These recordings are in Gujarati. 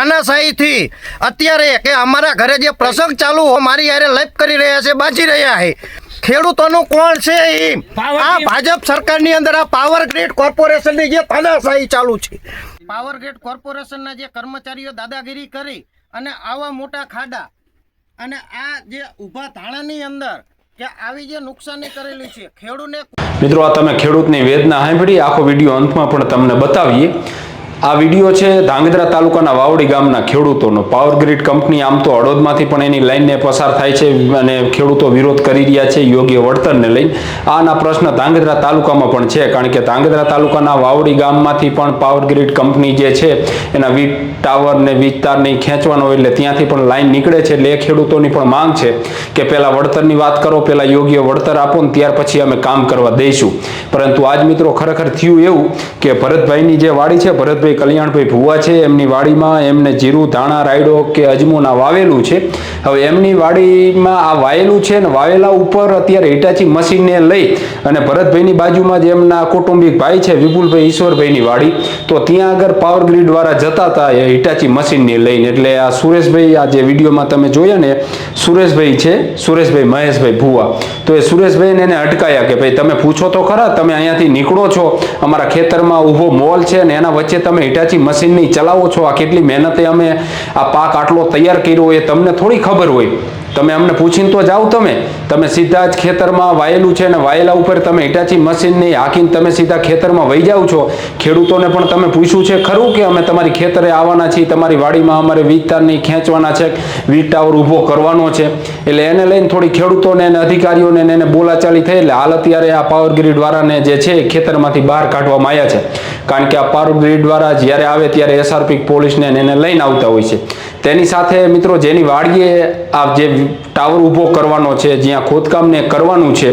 તાનાશાહીથી અત્યારે કે અમારા ઘરે જે પ્રસંગ ચાલુ હો મારી યારે લાઈફ કરી રહ્યા છે બાજી રહ્યા છે. ખેડૂતોનું કોણ છે એ આ ભાજપ સરકારની અંદર આ પાવર ગ્રીડ કોર્પોરેશનની જે તાનાશાહી ચાલુ છે. પાવર ગ્રીડ કોર્પોરેશનના જે કર્મચારીઓ દાદાગીરી કરી અને આવા મોટા ખાડા અને આ જે ઊભા ધાણાની અંદર કે આવી જે નુકસાની કરેલી છે ખેડૂતને મિત્રો આ તમે ખેડૂતની વેદના સાંભળી આખો વીડિયો અંતમાં પણ તમને બતાવીએ. આ વીડિયો છે ધાંગધ્રા તાલુકાના વાવડી ગામના ખેડૂતોનો. પાવર ગ્રીડ કંપની આમ તો હળોદમાંથી પણ એની લાઈનને પસાર થાય છે અને ખેડૂતો વિરોધ કરી રહ્યા છે યોગ્ય વળતરને લઈને. આના પ્રશ્ન ધાંગધ્રા તાલુકામાં પણ છે, કારણ કે ધાંગધ્રા તાલુકાના વાવડી ગામમાંથી પણ પાવર ગ્રીડ કંપની જે છે, એના વીજ ટાવર ને વીજ તારને ખેંચવાનો હોય એટલે ત્યાંથી પણ લાઈન નીકળે છે. એટલે એ ખેડૂતોની પણ માંગ છે કે પહેલાં વળતરની વાત કરો, પહેલાં યોગ્ય વળતર આપો ને ત્યાર પછી અમે કામ કરવા દઈશું. પરંતુ આજ મિત્રો ખરેખર થયું એવું કે ભરતભાઈની જે વાડી છે, ભરતભાઈ કલ્યાણભાઈ ભુવા છે, એમની વાડીમાં એમને જીરું ધાણા રાયડો કે અજમોના વાવેલું છે. હવે એમની વાડીમાં આ વાયેલું છે ને વાવેલા ઉપર અત્યારે હિટાચી મશીનને લઈ અને ભરતભાઈની બાજુમાં જે એમના કૌટુંબિક ભાઈ છે, વિપુલભાઈ ઈશ્વરભાઈની વાડી. તો ત્યાં આગળ પાવર ગ્રીડ દ્વારા જતા હતા એ હિટાચી મશીનને લઈને. એટલે આ સુરેશભાઈ, આ જે વિડીયોમાં તમે જોયા ને, સુરેશભાઈ છે, સુરેશભાઈ મહેશભાઈ ભુવા. તો એ સુરેશભાઈને એને અટકાયા કે ભાઈ તમે પૂછો તો ખરા, તમે અહીંયાથી નીકળો છો, અમારા ખેતરમાં ઊભો મોલ છે ને એના વચ્ચે તમે હિટાચી મશીનની ચલાવો છો, આ કેટલી મહેનતે અમે આ પાક આટલો તૈયાર કર્યો એ તમને થોડી ખબર હોય. તમે અમને પૂછીને તો જાઓ તમે. તમે સીધા જ ખેતરમાં વાયેલું છે ને વાયેલા ઉપર તમે હિટાચી મશીનની હાકીને તમે સીધા ખેતરમાં વહી જાઓ છો. ખેડૂતોને પણ તમે પૂછ્યું છે ખરું કે અમે તમારી ખેતરે આવવાના છીએ, તમારી વાડીમાં અમારે વીજ તારની ખેંચવાના છે, વીજ ટાવર ઊભો કરવાનો છે. એટલે એને લઈને થોડી ખેડૂતોને અને અધિકારીઓને એને બોલાચાલી થઈ એટલે હાલ અત્યારે આ પાવર ગ્રીડ વાળાને જે છે ખેતરમાંથી બહાર કાઢવામાં આવ્યા છે. કારણ કે આ પાવર ગ્રીડ દ્વારા જ્યારે આવે ત્યારે એસઆરપી પોલીસને એને લઈને આવતા હોય છે. તેની સાથે મિત્રો જેની વાડીએ આ જે ટાવર ઊભો કરવાનો છે, જ્યાં ખોદકામને કરવાનું છે.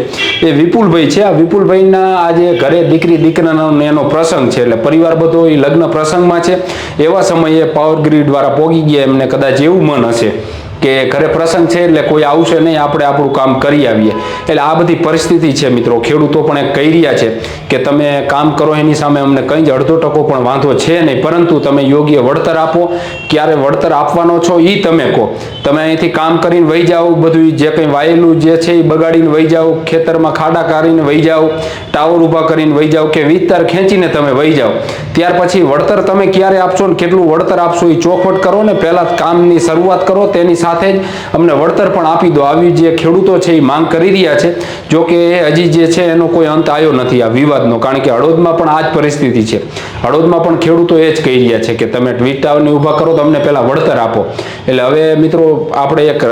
એ વિપુલભાઈ છે. આ વિપુલભાઈના આજે ઘરે દીકરી, દીકરાનો એનો પ્રસંગ છે. એટલે પરિવાર બધો એ લગ્ન પ્રસંગમાં છે. એવા સમયે પાવર ગ્રીડ દ્વારા પોગી ગયા. એમને કદાચ એવું મન હશે. કે ઘરે પ્રસંગ છે એટલે કોઈ આવશે નહીં, આપણે આપણું કામ કરી આવીએ. એટલે આ બધી પરિસ્થિતિ છે મિત્રો. ખેડૂતો પણ એક કહી રહ્યા છે કે તમે કામ કરો એની સામે અમને કંઈ જ અડધો ટકો પણ વાંધો છે નહીં. પરંતુ તમે યોગ્ય વળતર આપો. ક્યારે વળતર આપવાનો છો એ તમે કહો. તમે અહીંથી કામ કરીને વહી જાઓ બધું જે કંઈ વાયેલું જે છે એ બગાડીને વહી જાઓ, ખેતરમાં ખાડા કાઢીને વહી જાઓ, ટાવર ઊભા કરીને વહી જાઓ કે વિસ્તાર ખેંચીને તમે વહી જાઓ. ત્યાર પછી વળતર તમે ક્યારે આપશો ને કેટલું વળતર આપશો એ ચોખવટ કરો ને પહેલાં કામની શરૂઆત કરો, તેની સાથે જ અમને વળતર પણ આપી દો. આવી જે ખેડૂતો છે એ માંગ કરી રહ્યા છે. જો કે હજી જે છે એનો કોઈ અંત આવ્યો નથી આ વિવાદનો. કારણ કે હળોદમાં પણ આ જ પરિસ્થિતિ છે. હળોદમાં પણ ખેડૂતો એ જ કહી રહ્યા છે કે તમે વીજ ટાવરની ઊભા કરો તો અમને પહેલાં વળતર આપો. એટલે હવે મિત્રો, આપણે એક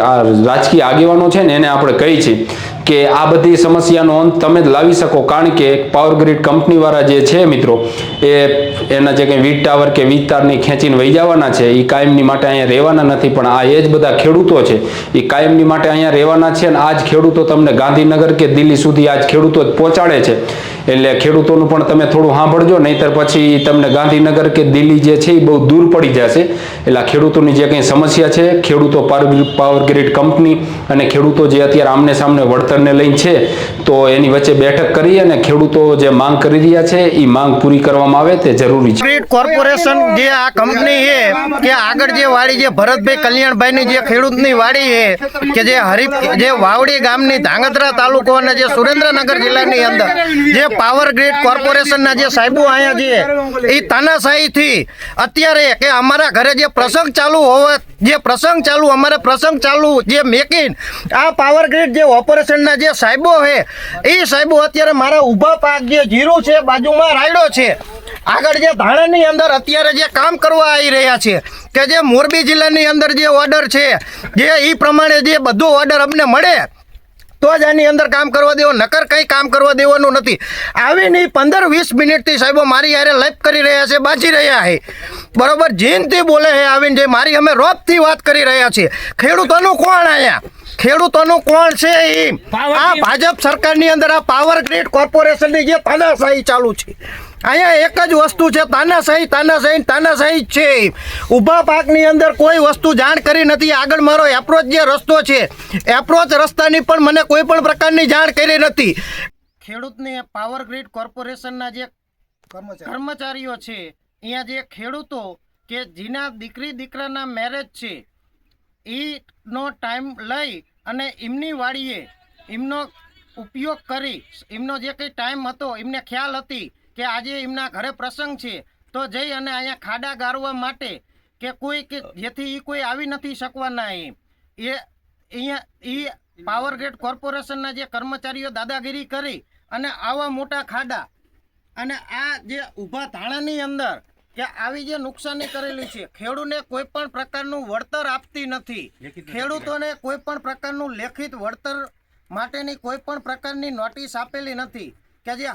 રાજકીય આગેવાનો છે ને એને આપણે કહી છીએ કે આ બધી સમસ્યાનો અંત તમે જ લાવી શકો. કારણ કે પાવર ગ્રીડ કંપની વાળા જે છે મિત્રો, એ એના જે કંઈ વીજ ટાવર કે વીજ તારની ખેંચીને વહી જવાના છે એ કાયમની માટે અહીંયા રહેવાના નથી, પણ આ એ જ બધા ખેડૂતો છે. એ કાયમની માટે અહીંયા રહેવાના છે અને આ જ ખેડૂતો તમને ગાંધીનગર કે દિલ્હી સુધી આ જ ખેડૂતો જ પહોંચાડે છે. એટલે ખેડૂતોનું પણ તમે થોડું સાંભળજો, નહીતર પછી તમને ગાંધીનગર કે દિલ્હી જે છે એ બહુ દૂર પડી જશે. એટલે ખેડૂતોની જે કંઈ સમસ્યા છે, ખેડૂતો પાવર ગ્રીડ કંપની અને ખેડૂતો જે અત્યારે આમને સામને વળતરને લઈને છે, તો એની વચ્ચે બેઠક કરી અને ખેડૂતો જે માંગ કરી રહ્યા છે, એ માંગ પૂરી કરવામાં આવે તે જરૂરી છે. કોર્પોરેશન જે આ કંપની છે, કે આગળ જે વાડી જે ભરતભાઈ કલ્યાણભાઈની જે ખેડૂતની વાડી છે, કે જે હરીફ, જે વાવડી ગામની ધાંગધ્રા તાલુકો અને જે સુરેન્દ્રનગર જિલ્લાની અંદર જે પાવર ગ્રીડ કોર્પોરેશનના જે સાહેબો અહીંયા છે એ તાનાશાહીથી અત્યારે કે અમારા ઘરે જે પ્રસંગ ચાલુ હોવા જે પ્રસંગ ચાલુ અમારે પ્રસંગ ચાલુ જે મેકિન આ પાવર ગ્રીડ જે ઓપરેશનના જે સાહેબો છે એ સાહેબો અત્યારે મારા ઊભા પાક જે જીરું છે બાજુમાં રાયડો છે આગળ જે ધાણાની અંદર અત્યારે જે કામ કરવા આવી રહ્યા છે કે જે મોરબી જિલ્લાની અંદર જે ઓર્ડર છે જે એ પ્રમાણે જે બધો ઓર્ડર અમને મળે તો જ આની અંદર કામ કરવા દેવો નકર કંઈ કામ કરવા દેવાનું નથી. આવીને પંદર વીસ મિનિટથી સાહેબો મારી યારે લાઈફ કરી રહ્યા છે બાજી રહ્યા છે. બરોબર જીનથી બોલે છે આવીને જે મારી અમે રોપથી વાત કરી રહ્યા છીએ. ખેડૂતોનું કોણ અહીંયા? ખેડૂતોનું કોણ છે એ આ ભાજપ સરકારની અંદર આ પાવર ગ્રીડ કોર્પોરેશનની જે તાનાશાહી ચાલુ છે. અહીંયા એક જ વસ્તુ છે તાનાશાહી તાનાશાહી તાનાશાહી જ છે. ઊભા પાકની અંદર કોઈ વસ્તુ જાણ કરી નથી. આગળ મારો એપ્રોચ જે રસ્તો છે એપ્રોચ રસ્તાની પણ મને કોઈ પણ પ્રકારની જાણ કરી નથી. ખેડૂતને પાવર ગ્રીડ કોર્પોરેશનના જે કર્મચારીઓ છે અહીંયા જે ખેડૂતો કે જેના દીકરી દીકરાના મેરેજ છે એનો ટાઈમ લઈ અને એમની વાડીએ એમનો ઉપયોગ કરી એમનો જે કંઈ ટાઈમ હતો એમને ખ્યાલ હતી કે આજે એમના ઘરે પ્રસંગ છે તો જઈ અને અહીંયા ખાડા ગારવા માટે કે કોઈ કે જેથી એ કોઈ આવી નથી શકવાના એમ એ અહીંયા એ પાવરગ્રેડ કોર્પોરેશનના જે કર્મચારીઓ દાદાગીરી કરી અને આવા મોટા ખાડા અને આ જે ઊભા ધાણાની અંદર કે આવી જે નુકસાની કરેલી છે ખેડૂતને કોઈ પણ પ્રકારનું વળતર આપતી નથી. ખેડૂતોને કોઈ પણ પ્રકારનું લેખિત વળતર માટેની કોઈ પણ પ્રકારની નોટિસ આપેલી નથી કે જે